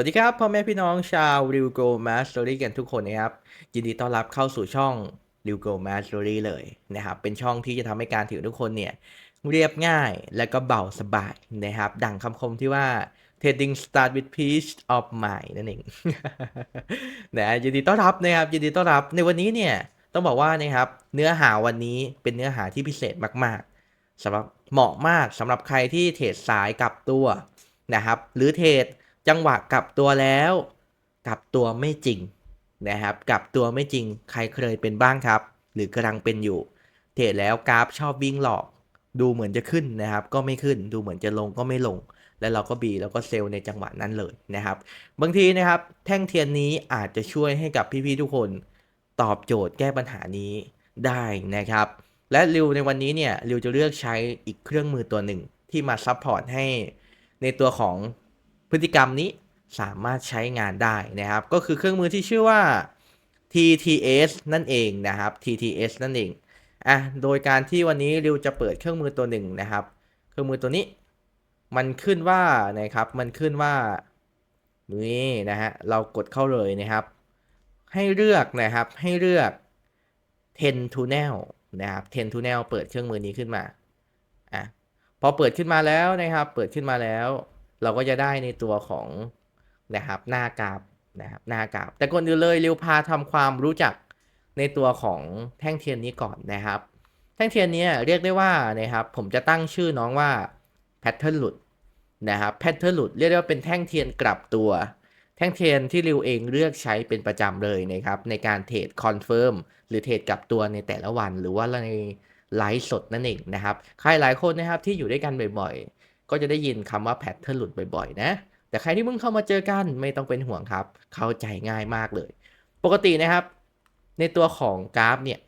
วัสดีครับพ่อแม่พี่น้องชาวริวโกมาส t o รี่กันทุกคนนะครับ ยินดีต้อนรับเข้าสู่ช่องริวโกมาส t o รี่เลยนะครับ เป็นช่องที่จะทำให้การถือทุกคนเนี่ย เรียบง่ายและก็เบาสบายนะครับ ดังคำคมที่ว่า trading start with peace of mind นั่นเองนะยินดีต้อนรับนะครับ ยินดีต้อนรับในวันนี้เนี่ยต้องบอกว่านะครับ เนื้อหาวันนี้เป็นเนื้อหาที่พิเศษมาก ๆสำหรับเหมาะมากสำหรับใครที่เทรดสายกลับตัวนะครับ หรือเทรด จังหวะกลับตัวแล้ว กลับตัวไม่จริงนะครับ กลับตัวไม่จริงใครเคยเป็นบ้างครับ หรือกำลังเป็นอยู่ เทรดแล้วกราฟชอบวิ่งหลอก ดูเหมือนจะขึ้นนะครับ ก็ไม่ขึ้นดูเหมือนจะลงก็ไม่ลง แล้วเราก็บีแล้วก็เซลล์ในจังหวะนั้นเลยนะครับ บางทีนะครับ แท่งเทียนนี้อาจจะช่วยให้กับพี่ๆทุกคนตอบโจทย์แก้ปัญหานี้ได้นะครับ และริวในวันนี้เนี่ยริวจะเลือกใช้อีกเครื่องมือตัวหนึ่งที่มาซัพพอร์ตให้ในตัวของ พฤติกรรมนี้สามารถใช้งานได้นะครับ ก็คือเครื่องมือที่ชื่อว่า TTS นั่นเองนะครับ TTS นั่นเองอะโดยการที่วันนี้ริวจะเปิดเครื่องมือตัวหนึ่งนะครับ เครื่องมือตัวนี้ มันขึ้นว่านะครับ มันขึ้นว่านี่นะฮะเรากดเข้าเลยนะครับ ให้เลือกนะครับให้เลือก10 tunnel นะครับ10 tunnel เปิดเครื่องมือนี้ขึ้นมาอะพอเปิดขึ้นมาแล้วนะครับ เปิดขึ้นมาแล้ว เราก็จะได้ในตัวของนะครับหน้ากราฟนะครับหน้ากราฟแต่ก่อนอื่นเลยเร็วพาทำความรู้จักในตัวของแท่งเทียนนี้ก่อนนะครับ แท่งเทียนนี้เรียกได้ว่านะครับผมจะตั้งชื่อน้องว่าแพทเทิร์นหลุดนะครับแพทเทิร์นหลุดเรียกได้ว่าเป็นแท่งเทียนกลับตัว แท่งเทียนที่ริวเองเลือกใช้เป็นประจำเลยนะครับในการเทรดคอนเฟิร์มหรือเทรดกลับตัวในแต่ละวัน หรือว่าในไลฟ์สดนั่นเองนะครับใครหลายคนนะครับที่อยู่ด้วยกันบ่อยๆ ก็จะได้ยินคำว่าแพทเทิร์นหลุดบ่อยๆ นะ แต่ใครที่เพิ่งเข้ามาเจอกันไม่ต้องเป็นห่วงครับ เข้าใจง่ายมากเลย ปกตินะครับ ในตัวของกราฟเนี่ย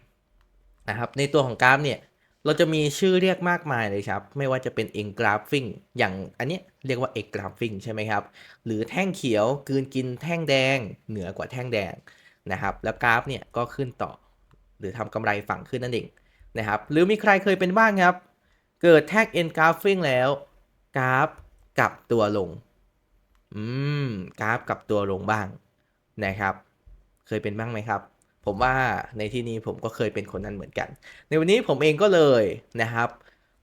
นะครับ ในตัวของกราฟเนี่ย เราจะมีชื่อเรียกมากมายเลยครับ ไม่ว่าจะเป็น e n g r a p h i n g อย่างอันนี้เรียกว่า e n g r a p h i n g ใช่ไหมครับ หรือแท่งเขียวกืนกินแท่งแดง เหนือกว่าแท่งแดงนะครับ แล้วกราฟเนี่ยก็ขึ้นต่อ หรือทำกำไรฝั่งขึ้นนั่นเองนะครับ หรือมีใครเคยเป็นบ้างครับ เกิดแท็ก e n g r a p h i n g แล้ว กราฟกลับตัวลง อืม กราฟกลับตัวลงบ้างนะครับ เคยเป็นบ้างไหมครับ ผมว่าในที่นี้ผมก็เคยเป็นคนนั้นเหมือนกัน ในวันนี้ผมเองก็เลยนะครับ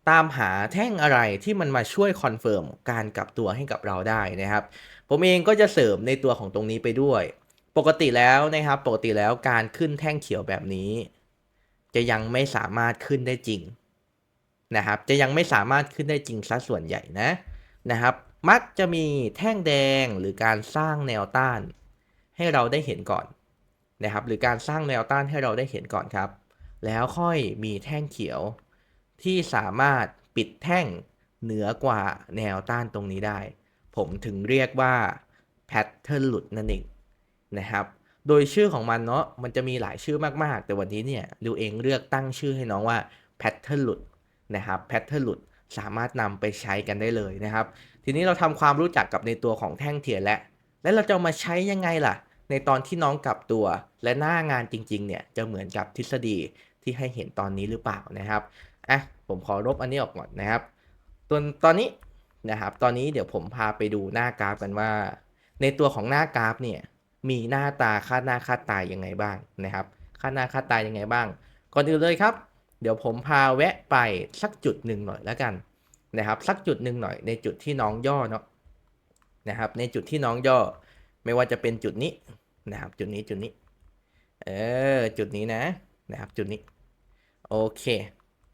ตามหาแท่งอะไรที่มันมาช่วยคอนเฟิร์มการกลับตัวให้กับเราได้นะครับ ผมเองก็จะเสริมในตัวของตรงนี้ไปด้วย ปกติแล้วนะครับ ปกติแล้วการขึ้นแท่งเขียวแบบนี้ จะยังไม่สามารถขึ้นได้จริง นะครับ จะยังไม่สามารถขึ้นได้จริงซะส่วนใหญ่นะนะครับ มักจะมีแท่งแดงหรือการสร้างแนวต้าน ให้เราได้เห็นก่อนนะครับ หรือการสร้างแนวต้านให้เราได้เห็นก่อนครับ แล้วค่อยมีแท่งเขียวที่สามารถปิดแท่งเหนือกว่าแนวต้านตรงนี้ได้ ผมถึงเรียกว่าแพทเทิร์นหลุดนั่นเองนะครับ โดยชื่อของมันเนาะมันจะมีหลายชื่อมากๆ แต่วันนี้เนี่ยดูเองเลือกตั้งชื่อให้น้องว่าแพทเทิร์นหลุด นะครับแพทเทิร์นหลุดสามารถนำไปใช้กันได้เลยนะครับ ทีนี้เราทำความรู้จักกับในตัวของแท่งเทียนแล้วแล้วเราจะมาใช้ยังไงล่ะ ในตอนที่น้องกลับตัว และหน้างานจริงๆเนี่ยจะเหมือนกับทฤษฎีที่ให้เห็นตอนนี้หรือเปล่านะครับอะผมขอลบอันนี้ออกก่อนนะครับตัวตอนนี้นะครับ ตอนนี้เดี๋ยวผมพาไปดูหน้ากราฟกันว่า ในตัวของหน้ากราฟเนี่ยมีหน้าตาค่าหน้าค่าตายยังไงบ้างนะครับ ค่าหน้าค่าตายยังไงบ้าง ก่อนอื่นเลยครับ เดี๋ยวผมพาแวะไปสักจุดหนึ่งหน่อยแล้วกันนะครับสักจุดหนึ่งหน่อยในจุดที่น้องย่อเนาะนะครับในจุดที่น้องย่อไม่ว่าจะเป็นจุดนี้นะครับจุดนี้จุดนี้เออจุดนี้นะนะครับจุดนี้โอเค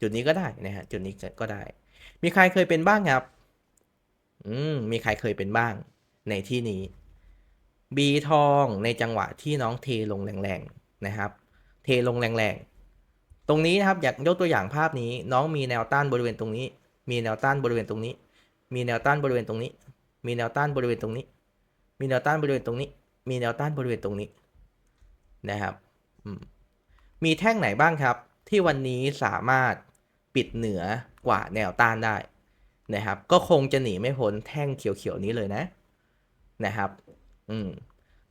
จุดนี้ก็ได้นะฮะจุดนี้ก็ได้ มีใครเคยเป็นบ้างครับอืมมีใครเคยเป็นบ้างในที่นี้บีทองในจังหวะที่น้องเทลงแรงๆนะครับ เทลงแรงๆ ตรงนี้นะครับอยากยกตัวอย่างภาพนี้ น้องมีแนวต้านบริเวณตรงนี้ มีแนวต้านบริเวณตรงนี้ มีแนวต้านบริเวณตรงนี้ มีแนวต้านบริเวณตรงนี้ มีแนวต้านบริเวณตรงนี้ มีแนวต้านบริเวณตรงนี้นะครับมีแท่งไหนบ้างครับ ที่วันนี้สามารถปิดเหนือกว่าแนวต้านได้นะครับ ก็คงจะหนีไม่พ้นแท่งเขียวๆนี้เลยนะนะครับ อืม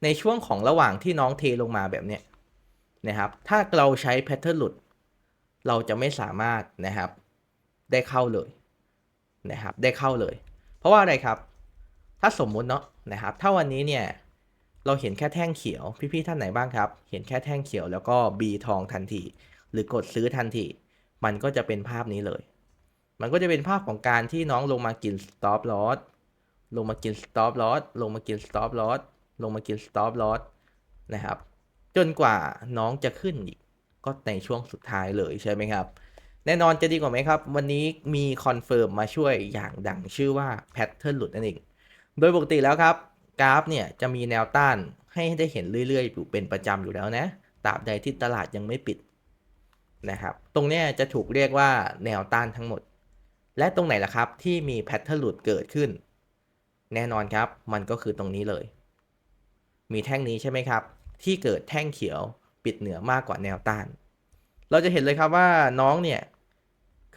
ในช่วงของระหว่างที่น้องเทลงมาแบบเนี้ยนะครับ ถ้าเราใช้แพทเทิร์นหลุด เราจะไม่สามารถนะครับได้เข้าเลยนะครับได้เข้าเลย เพราะว่าอะไรครับ ถ้าสมมุติเนาะนะครับถ้าวันนี้เนี่ยเราเห็นแค่แท่งเขียวพี่ๆท่านไหนบ้างครับ เห็นแค่แท่งเขียวแล้วก็ B ทองทันที หรือกดซื้อทันที มันก็จะเป็นภาพนี้เลย มันก็จะเป็นภาพของการที่น้องลงมากิน stop loss ลงมากิน stop loss ลงมากิน stop loss ลงมากิน stop loss นะครับ จนกว่าน้องจะขึ้นอีก ก็ในช่วงสุดท้ายเลยใช่ไหมครับ แน่นอนจะดีกว่าไหมครับ วันนี้มีคอนเฟิร์มมาช่วยอย่างดังชื่อว่าแพทเทิร์นหลุดนั่นเอง โดยปกติแล้วครับกราฟเนี่ยจะมีแนวต้านให้ได้เห็นเรื่อยๆอยู่เป็นประจำอยู่แล้วนะตราบใดที่ตลาดยังไม่ปิดนะครับ ตรงนี้จะถูกเรียกว่าแนวต้านทั้งหมด และตรงไหนล่ะครับที่มีแพทเทิร์นหลุดเกิดขึ้น แน่นอนครับมันก็คือตรงนี้เลย มีแท่งนี้ใช่ไหมครับ ที่เกิดแท่งเขียว ปิดเหนือมากกว่าแนวต้าน เราจะเห็นเลยครับว่าน้องเนี่ย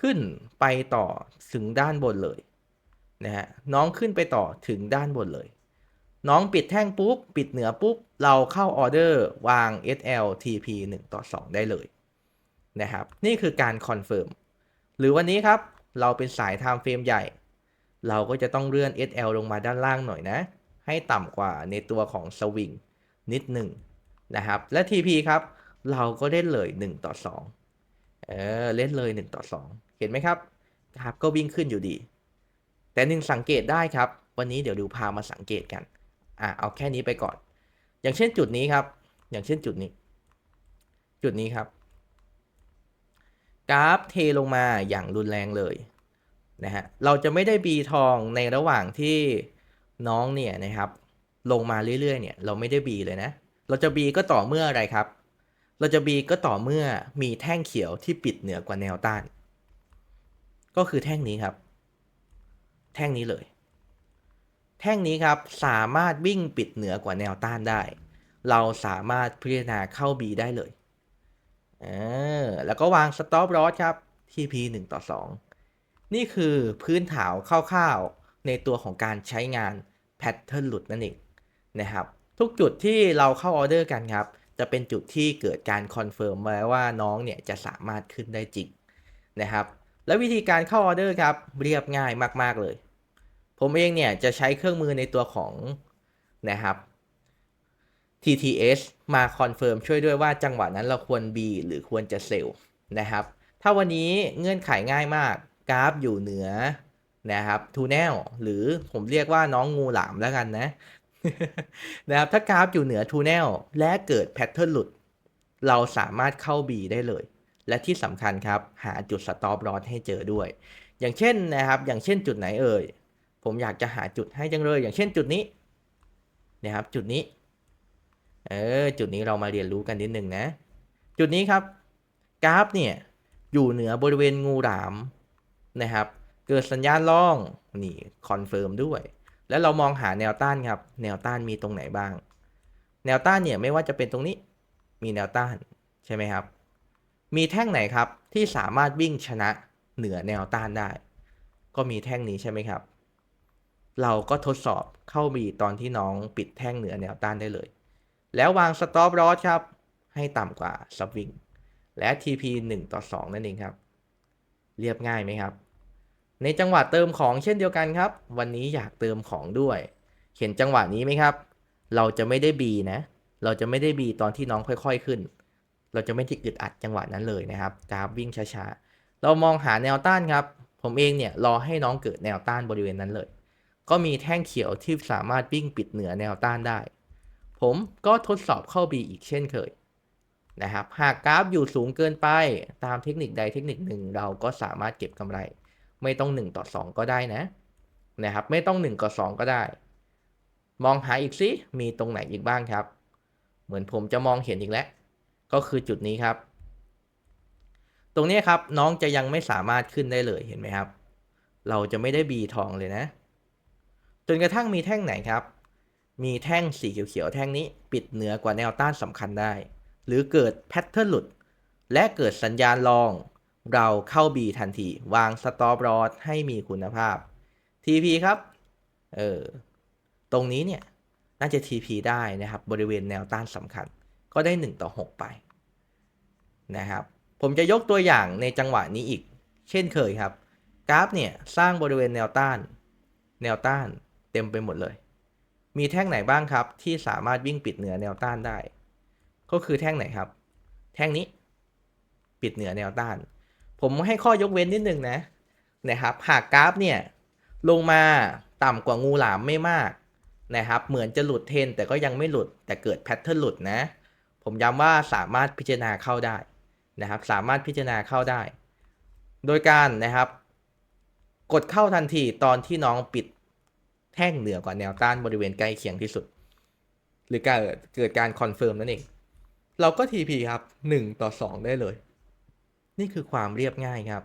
ขึ้นไปต่อถึงด้านบนเลยนะฮะน้องขึ้นไปต่อถึงด้านบนเลย น้องปิดแท่งปุ๊บ ปิดเหนือปุ๊บ เราเข้าออเดอร์วาง SL TP 1 ต่อ 2 ได้เลยนะครับ นี่คือการคอนเฟิร์มหรือวันนี้ครับ เราเป็นสาย Time Frame ใหญ่ เราก็จะต้องเลื่อน SL ลงมาด้านล่างหน่อยนะ ให้ต่ำกว่าในตัวของสวิงนิดหนึ่ง นะครับ และ TP ครับ เราก็เล่นเลย 1 ต่อ 2 เออ เล่นเลย 1 ต่อ 2 เห็นไหมครับกราฟก็วิ่งขึ้นอยู่ดี แต่หนึ่งสังเกตได้ครับ วันนี้เดี๋ยวดูพามาสังเกตกัน อะ เอาแค่นี้ไปก่อน อย่างเช่นจุดนี้ครับ อย่างเช่นจุดนี้ จุดนี้ครับ กราฟเทลงมาอย่างรุนแรงเลยนะฮะ เราจะไม่ได้บีทองในระหว่างที่น้องเนี่ยนะครับ ลงมาเรื่อยๆเนี่ย เราไม่ได้บีเลยนะ เราจะบีก็ต่อเมื่ออะไรครับ เราจะบีก็ต่อเมื่อมีแท่งเขียวที่ปิดเหนือกว่าแนวต้าน ก็คือแท่งนี้ครับ แท่งนี้เลย แท่งนี้ครับสามารถวิ่งปิดเหนือกว่าแนวต้านได้ เราสามารถพิจารณาเข้า B ได้เลยเออแล้วก็วาง stop loss ครับที่ P 1ต่อ 2 นี่คือพื้นฐานคร่าวๆในตัวของการใช้งาน pattern หลุดนั่นเองนะครับ ทุกจุดที่เราเข้าออเดอร์กันครับ จะเป็นจุดที่เกิดการคอนเฟิร์มมาว่าน้องเนี่ยจะสามารถขึ้นได้จริงนะครับ และวิธีการเข้าออเดอร์ครับเรียบง่ายมาก ๆ เลย ผมเองเนี่ยจะใช้เครื่องมือในตัวของนะครับ TTS มาคอนเฟิร์มช่วยด้วยว่าจังหวะนั้นเราควร B หรือควรจะเซลล์นะครับ ถ้าวันนี้เงื่อนไขง่ายมาก กราฟอยู่เหนือนะครับทูแนลหรือผมเรียกว่าน้องงูหลามแล้วกันนะ นะครับถ้ากราฟอยู่เหนือทูแนลและเกิดแพทเทิร์นหลุด เราสามารถเข้า B ได้เลย และที่สำคัญครับ หาจุดสต็อปลอสให้เจอด้วย อย่างเช่นนะครับ อย่างเช่นจุดไหนเอ่ย ผมอยากจะหาจุดให้จังเลย อย่างเช่นจุดนี้นะครับจุดนี้ เออจุดนี้เรามาเรียนรู้กันนิดนึงนะ จุดนี้ครับกราฟเนี่ยอยู่เหนือบริเวณงูหลามนะครับ เกิดสัญญาณล่องนี่คอนเฟิร์มด้วย แล้วเรามองหาแนวต้านครับ แนวต้านมีตรงไหนบ้าง แนวต้านเนี่ยไม่ว่าจะเป็นตรงนี้มีแนวต้านใช่ไหมครับ มีแท่งไหนครับที่สามารถวิ่งชนะเหนือแนวต้านได้ ก็มีแท่งนี้ใช่ไหมครับ เราก็ทดสอบเข้าบีตอนที่น้องปิดแท่งเหนือแนวต้านได้เลย แล้ววางสต็อปลอสครับ ให้ต่ำกว่าสวิงและ TP 1 ต่อ 2 นั่นเองครับ เรียบง่ายไหมครับ ในจังหวะเติมของเช่นเดียวกันครับ วันนี้อยากเติมของด้วย เห็นจังหวะนี้ไหมครับ เราจะไม่ได้ B นะ เราจะไม่ได้ B ตอนที่น้องค่อยๆขึ้น เราจะไม่ที่อึดอัดจังหวะนั้นเลยนะครับกราฟวิ่งช้าๆ เรามองหาแนวต้านครับ ผมเองเนี่ยรอให้น้องเกิดแนวต้านบริเวณนั้นเลย ก็มีแท่งเขียวที่สามารถวิ่งปิดเหนือแนวต้านได้ ผมก็ทดสอบเข้า B อีกเช่นเคยนะครับ หากกราฟอยู่สูงเกินไปตามเทคนิคใดเทคนิคหนึ่งเราก็สามารถเก็บกำไร ไม่ต้อง 1 ต่อ 2 ก็ได้นะนะครับ ไม่ต้อง 1 ต่อ 2 ก็ได้ มองหาอีกสิมีตรงไหนอีกบ้างครับ เหมือนผมจะมองเห็นอีกแล้ว ก็คือจุดนี้ครับ ตรงนี้ครับน้องจะยังไม่สามารถขึ้นได้เลยเห็นไหมครับ เราจะไม่ได้บีทองเลยนะ จนกระทั่งมีแท่งไหนครับ มีแท่งสีเขียวๆแท่งนี้ปิดเหนือกว่าแนวต้านสำคัญได้ หรือเกิดแพทเทิร์นหลุด และเกิดสัญญาณลอง เราเข้า B ทันที วางสต็อปลอสให้มีคุณภาพ TP ครับ เออ ตรงนี้เนี่ย น่าจะ TP ได้นะครับ บริเวณแนวต้านสำคัญ ก็ได้ 1 ต่อ 6 ไป นะครับ ผมจะยกตัวอย่างในจังหวะนี้อีก เช่นเคยครับ กราฟเนี่ย สร้างบริเวณแนวต้าน แนวต้านเต็มไปหมดเลย มีแท่งไหนบ้างครับ ที่สามารถวิ่งปิดเหนือแนวต้านได้ ก็คือแท่งไหนครับ แท่งนี้ ปิดเหนือแนวต้าน ผมให้ข้อยกเว้นนิดนึงนะนะครับ หากกราฟเนี่ยลงมาต่ำกว่างูหลามไม่มากนะครับ เหมือนจะหลุดเทนแต่ก็ยังไม่หลุดแต่เกิดแพทเทิร์นหลุดนะ ผมย้ำว่าสามารถพิจารณาเข้าได้นะครับ สามารถพิจารณาเข้าได้ โดยการนะครับ กดเข้าทันทีตอนที่น้องปิดแท่งเหนือกว่าแนวต้านบริเวณใกล้เคียงที่สุด หรือการเกิดการคอนเฟิร์มนั่นเอง เราก็ TP ครับ 1 ต่อ 2 ได้เลย นี่คือความเรียบง่ายครับ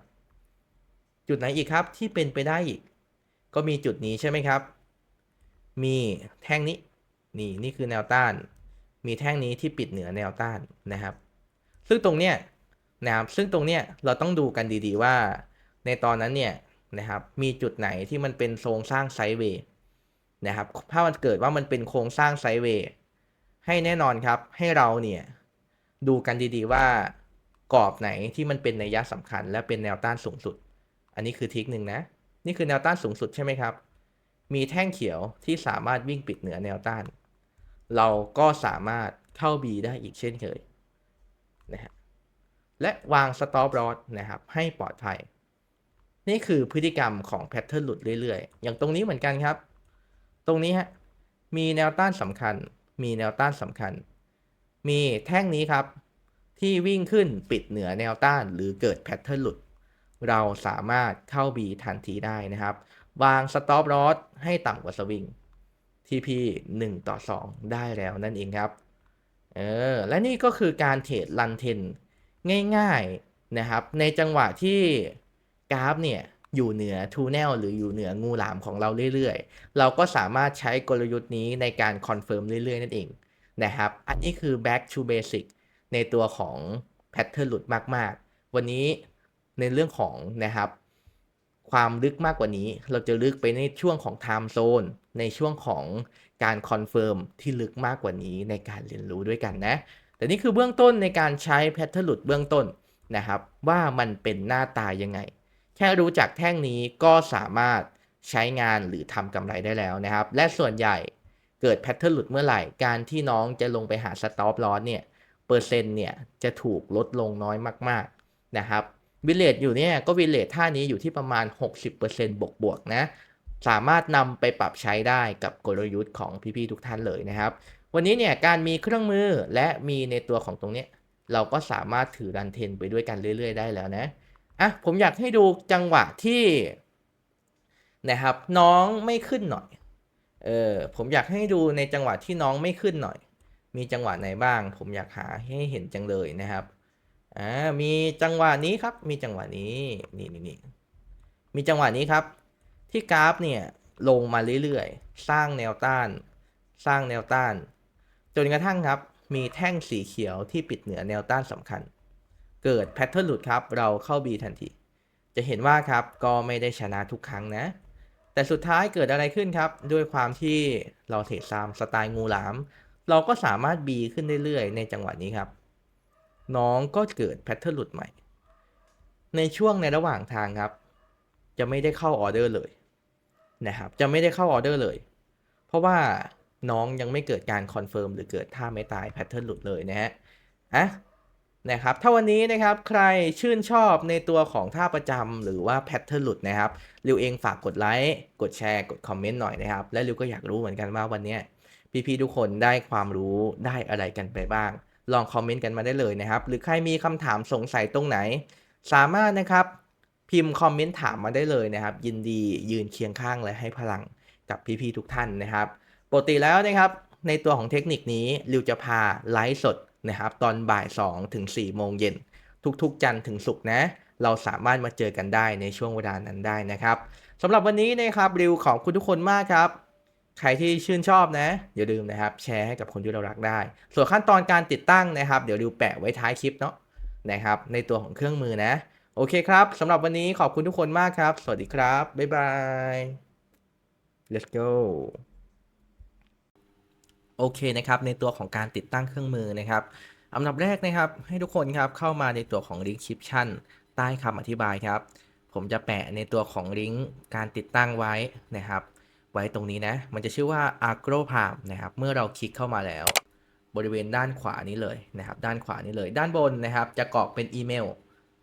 จุดไหนอีกครับที่เป็นไปได้อีก ก็มีจุดนี้ใช่ไหมครับ มีแท่งนี้ นี่นี่คือแนวต้าน มีแท่งนี้ที่ปิดเหนือแนวต้านนะครับ ซึ่งตรงเนี้ยนะครับซึ่งตรงเนี้ยเราต้องดูกันดีๆว่า ในตอนนั้นเนี่ยนะครับมีจุดไหนที่มันเป็นโครงสร้างไซด์เวย์นะครับถ้ามันเกิดว่ามันเป็นโครงสร้างไซด์เวย์ให้แน่นอนครับให้เราเนี่ยดูกันดีๆว่า กรอบไหนที่มันเป็นนัยยะสำคัญ และเป็นแนวต้านสูงสุด อันนี้คือทิกหนึ่งนะ นี่คือแนวต้านสูงสุดใช่ไหมครับ มีแท่งเขียวที่สามารถวิ่งปิดเหนือแนวต้าน เราก็สามารถเข้า B ได้อีกเช่นเคยนะฮะและวาง stop loss นะครับ ให้ปลอดภัย นี่คือพฤติกรรมของแพทเทิร์นหลุดเรื่อยๆ อย่างตรงนี้เหมือนกันครับ ตรงนี้ฮะ มีแนวต้านสำคัญ มีแนวต้านสำคัญ มีแท่งนี้ครับ ที่วิ่งขึ้นปิดเหนือแนวต้านหรือเกิดแพทเทิร์นหลุด เราสามารถเข้า B ทันทีได้นะครับ วาง stop loss ให้ต่ำกว่าสวิง TP 1 ต่อ 2 ได้แล้วนั่นเองครับ เออ และนี่ก็คือการเทรดลันเทนง่ายๆนะครับ ในจังหวะที่กราฟเนี่ยอยู่เหนือทูเนลหรืออยู่เหนืองูหลามของเราเรื่อยๆ เราก็สามารถใช้กลยุทธ์นี้ในการคอนเฟิร์มเรื่อยๆ นั่นเองนะครับ อันนี้คือ back to basic ในตัวของแพทเทิร์นหลุดมากๆ วันนี้ในเรื่องของนะครับ ความลึกมากกว่านี้ เราจะลึกไปในช่วงของ time zone ในช่วงของการคอนเฟิร์มที่ลึกมากกว่านี้ในการเรียนรู้ด้วยกันนะ แต่นี่คือเบื้องต้นในการใช้แพทเทิร์นหลุดเบื้องต้นนะครับ ว่ามันเป็นหน้าตายังไง แค่รู้จักแท่งนี้ก็สามารถใช้งานหรือทำกำไรได้แล้วนะครับ และส่วนใหญ่เกิดแพทเทิร์นหลุดเมื่อไหร่ การที่น้องจะลงไปหาสต็อปลอสเนี่ย เปอร์เซ็นต์เนี่ยจะถูกลดลงน้อยมากๆนะครับวิเลตอยู่เนี่ยก็วิเลตท่านี้อยู่ที่ประมาณ 60%บวกบวกๆนะสามารถนำไปปรับใช้ได้กับกลยุทธ์ของพี่ๆทุกท่านเลยนะครับ วันนี้เนี่ยการมีเครื่องมือและมีในตัวของตรงนี้ เราก็สามารถถือรันเทนไปด้วยกันเรื่อย ๆ ได้แล้วนะอะผมอยากให้ดูจังหวะที่นะครับน้องไม่ขึ้นหน่อยเออผมอยากให้ดูในจังหวะที่น้องไม่ขึ้นหน่อย มีจังหวะไหนบ้าง ผมอยากหาให้เห็นจังเลยนะครับอ่ามีจังหวะนี้ครับ มีจังหวะนี้นี่นี่นี่มีจังหวะนี้ครับ ที่กราฟเนี่ยลงมาเรื่อยๆ สร้างแนวต้าน สร้างแนวต้าน จนกระทั่งครับ มีแท่งสีเขียวที่ปิดเหนือแนวต้านสำคัญ เกิดแพทเทิร์นหลุดครับ เราเข้า B ทันที จะเห็นว่าครับก็ไม่ได้ชนะทุกครั้งนะ แต่สุดท้ายเกิดอะไรขึ้นครับ ด้วยความที่เราเทรดซามสไตล์งูหลาม เราก็สามารถ B ขึ้นเรื่อยๆ ในจังหวะนี้ครับ น้องก็เกิดแพทเทิร์นหลุดใหม่ ในช่วงในระหว่างทางครับ จะไม่ได้เข้าออเดอร์เลยนะครับ จะไม่ได้เข้าออเดอร์เลย เพราะว่าน้องยังไม่เกิดการคอนเฟิร์มหรือเกิดท่าไม่ตายแพทเทิร์นหลุดเลยนะฮะอะนะครับ ถ้าวันนี้นะครับใครชื่นชอบในตัวของท่าประจำหรือว่าแพทเทิร์นหลุดนะครับริวเองฝากกดไลค์ กดแชร์ กดคอมเมนต์หน่อยนะครับ และริวก็อยากรู้เหมือนกันว่าวันนี้ พี่ๆทุกคนได้ความรู้ได้อะไรกันไปบ้าง ลองคอมเมนต์กันมาได้เลยนะครับ หรือใครมีคำถามสงสัยตรงไหน สามารถนะครับพิมพ์คอมเมนต์ถามมาได้เลยนะครับ ยินดียืนเคียงข้างและให้พลังกับพี่ๆทุกท่านนะครับปกติแล้วนะครับในตัวของเทคนิคนี้ริวจะพาไลฟ์สดนะครับตอนบ่าย2ถึง4โมงเย็นทุกๆ จันทร์ถึงศุกร์นะ เราสามารถมาเจอกันได้ในช่วงเวลานั้นได้นะครับสำหรับวันนี้นะครับริวขอบคุณทุกคนมากครับ ใครที่ชื่นชอบนะ อย่าลืมนะครับแชร์ให้กับคนที่เรารักได้ ส่วนขั้นตอนการติดตั้งนะครับ เดี๋ยวริวแปะไว้ท้ายคลิปเนาะนะครับ ในตัวของเครื่องมือนะ โอเคครับสำหรับวันนี้ขอบคุณทุกคนมากครับ สวัสดีครับ บ๊ายบาย let's go โอเคนะครับ ในตัวของการติดตั้งเครื่องมือนะครับอันดับแรกนะครับ ให้ทุกคนครับเข้ามาในตัวของ description ใต้คำอธิบายครับ ผมจะแปะในตัวของลิงก์การติดตั้งไว้นะครับ ไว้ตรงนี้นะ มันจะชื่อว่า Agro Palm นะครับ เมื่อเราคลิกเข้ามาแล้ว บริเวณด้านขวานี้เลยนะครับ ด้านขวานี้เลย ด้านบนนะครับ จะกรอกเป็นอีเมล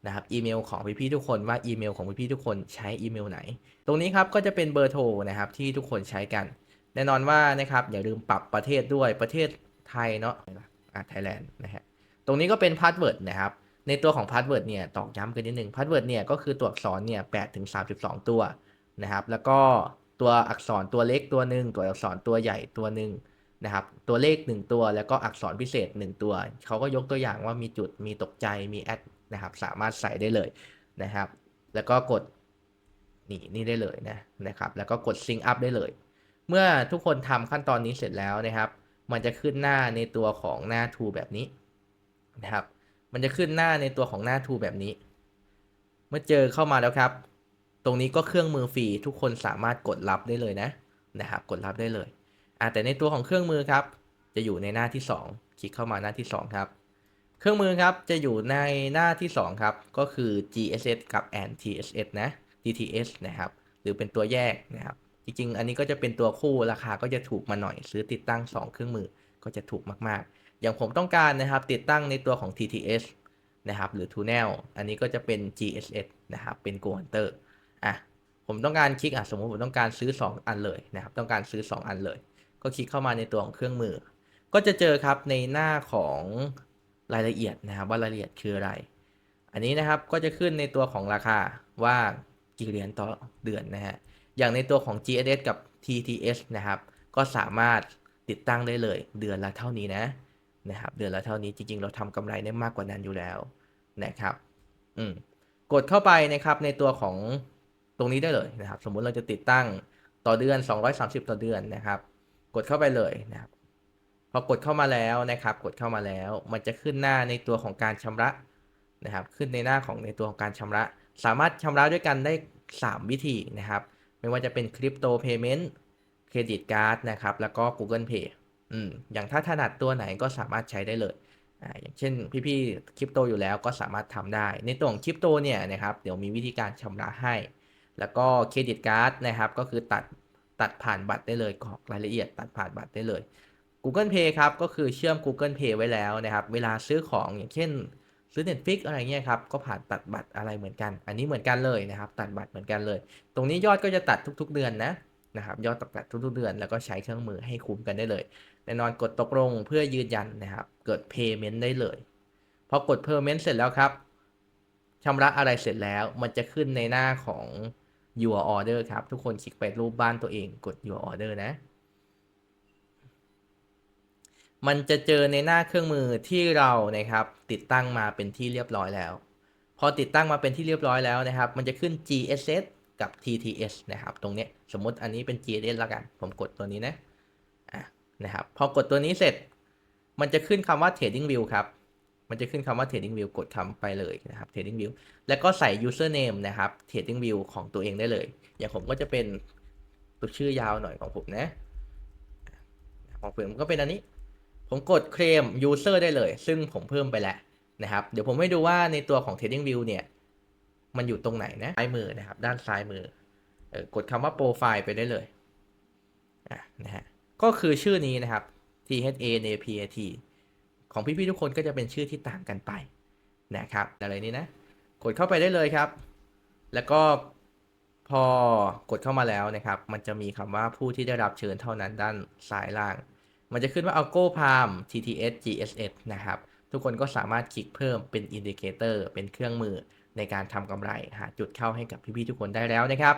นะครับ อีเมลของพี่ๆทุกคนว่าอีเมลของพี่ๆทุกคนใช้อีเมลไหน ตรงนี้ครับก็จะเป็นเบอร์โทรนะครับที่ทุกคนใช้กัน แน่นอนว่านะครับอย่าลืมปรับประเทศด้วยประเทศไทยเนาะอะไทยแลนด์นะฮะ ตรงนี้ก็เป็นพาสเวิร์ดนะครับในตัวของพาสเวิร์ดเนี่ยตอกย้ำกันนิดนึงพาสเวิร์ดเนี่ยก็คือตัวอักษรเนี่ย8ถึง32ตัวนะครับ แล้วก็ ตัวอักษรตัวเล็กตัวหนึ่งตัวอักษรตัวใหญ่ตัวหนึ่งนะครับ ตัวเลข 1 ตัวแล้วก็อักษรพิเศษ 1 ตัว เขาก็ยกตัวอย่างว่ามีจุดมีตกใจมีแอดนะครับ สามารถใส่ได้เลยนะครับ แล้วก็กดนี่นี่ได้เลยนะนะครับ แล้วก็กด sync up ได้เลย เมื่อทุกคนทำขั้นตอนนี้เสร็จแล้วนะครับ มันจะขึ้นหน้าในตัวของหน้า to แบบนี้นะครับ มันจะขึ้นหน้าในตัวของหน้า to แบบนี้ เมื่อเจอเข้ามาแล้วครับ ตรงนี้ก็เครื่องมือฟรีทุกคนสามารถกดรับได้เลยนะนะครับ กดรับได้เลยอ่าแต่ในตัวของเครื่องมือครับ จะอยู่ในหน้าที่ 2 คลิกเข้ามาหน้าที่ 2 ครับ เครื่องมือครับจะอยู่ในหน้าที่ 2 ครับ ก็คือ GSS กับ and TSS นะ DTS นะครับ หรือเป็นตัวแยกนะครับ จริงๆ อันนี้ก็จะเป็นตัวคู่ราคาก็จะถูกมาหน่อย ซื้อติดตั้ง 2 เครื่องมือก็จะถูกมากๆ อย่างผมต้องการนะครับ ติดตั้งในตัวของ TTS นะครับ หรือ Tunnel อันนี้ก็จะเป็น GSS นะครับ เป็น Go Hunter อะผมต้องการคลิกอะสมมติผมต้องการซื้อ 2 อันเลยนะครับ ต้องการซื้อ 2 อันเลย ก็คลิกเข้ามาในตัวของเครื่องมือ ก็จะเจอครับในหน้าของรายละเอียดนะครับ ว่ารายละเอียดคืออะไร อันนี้นะครับก็จะขึ้นในตัวของราคาว่ากี่เหรียญต่อเดือนนะฮะอย่างในตัวของ GSS กับ TTS นะครับ ก็สามารถติดตั้งได้เลยเดือนละเท่านี้นะนะครับ เดือนละเท่านี้จริง ๆ เราทำกำไรได้มากกว่านั้นอยู่แล้วนะครับ อืมกดเข้าไปนะครับในตัวของ ตรงนี้ได้เลยนะครับ สมมุติเราจะติดตั้งต่อเดือน 230 ต่อเดือนนะครับ กดเข้าไปเลยนะครับ พอกดเข้ามาแล้วนะครับ กดเข้ามาแล้ว มันจะขึ้นหน้าในตัวของการชำระนะครับ ขึ้นในหน้าของในตัวของการชำระ สามารถชำระด้วยกันได้ 3 วิธีนะครับ ไม่ว่าจะเป็นคริปโตเพย์เมนต์เครดิตการ์ดนะครับ แล้วก็ Google Pay อืมอย่างถ้าถนัดตัวไหนก็สามารถใช้ได้เลยอ่าอย่างเช่นพี่ๆคริปโตอยู่แล้วก็สามารถทำได้ ในตัวของคริปโตเนี่ยนะครับ เดี๋ยวมีวิธีการชำระให้ แล้วก็เครดิตการ์ดนะครับก็คือตัดตัดผ่านบัตรได้เลยกรอกรายละเอียดตัดผ่านบัตรได้เลย Google Pay ครับก็คือเชื่อม Google Pay ไว้แล้วนะครับ เวลาซื้อของอย่างเช่น ซื้อ Netflix อะไรเงี้ยครับก็ผ่านตัดบัตรอะไรเหมือนกัน อันนี้เหมือนกันเลยนะครับ ตัดบัตรเหมือนกันเลย ตรงนี้ยอดก็จะตัดทุก ๆ เดือนนะนะครับยอดตัดทุกๆเดือนแล้วก็ใช้เครื่องมือให้คุ้มกันได้เลยแน่นอนกดตกลงเพื่อยืนยันนะครับ เกิด payment ได้เลยพอกด payment เสร็จแล้วครับชำระอะไรเสร็จแล้วมันจะขึ้นในหน้าของ your order ครับ ทุกคนคลิกไปรูปบ้านตัวเองกด your order นะ มันจะเจอในหน้าเครื่องมือที่เรานะครับ ติดตั้งมาเป็นที่เรียบร้อยแล้ว พอติดตั้งมาเป็นที่เรียบร้อยแล้วนะครับ มันจะขึ้น GSS กับ TTS นะครับ ตรงนี้สมมติอันนี้เป็น GSS แล้วกัน ผมกดตัวนี้นะอะนะครับ พอกดตัวนี้เสร็จ มันจะขึ้นคำว่า Trading View ครับ มันจะขึ้นคำว่า Trading View กดคำไปเลยนะครับ Trading View แล้วก็ใส่ username นะครับ Trading View ของตัวเองได้เลย อย่างผมก็จะเป็นตัวชื่อยาวหน่อยของผมนะ ของผมก็เป็นอันนี้ ผมกดเคลม user ได้เลย ซึ่งผมเพิ่มไปแล้วนะครับ เดี๋ยวผมให้ดูว่าในตัวของ Trading View เนี่ย มันอยู่ตรงไหนนะซ้ายมือนะครับ ด้านซ้ายมืออกดคำว่า profile ไปได้เลยะนะฮะ ก็คือชื่อนี้นะครับ T H A N A P A T ของพี่ๆทุกคนก็จะเป็นชื่อที่ต่างกันไปนะครับอะไรนี้นะ กดเข้าไปได้เลยครับ แล้วก็พอกดเข้ามาแล้วนะครับ มันจะมีคำว่าผู้ที่ได้รับเชิญเท่านั้นด้านซ้ายล่าง มันจะขึ้นว่า Algo Palm TTS GSS นะครับ ทุกคนก็สามารถคลิกเพิ่มเป็นอินดิเคเตอร์เป็นเครื่องมือในการทำกำไรหาจุดเข้าให้กับพี่ๆทุกคนได้แล้วนะครับ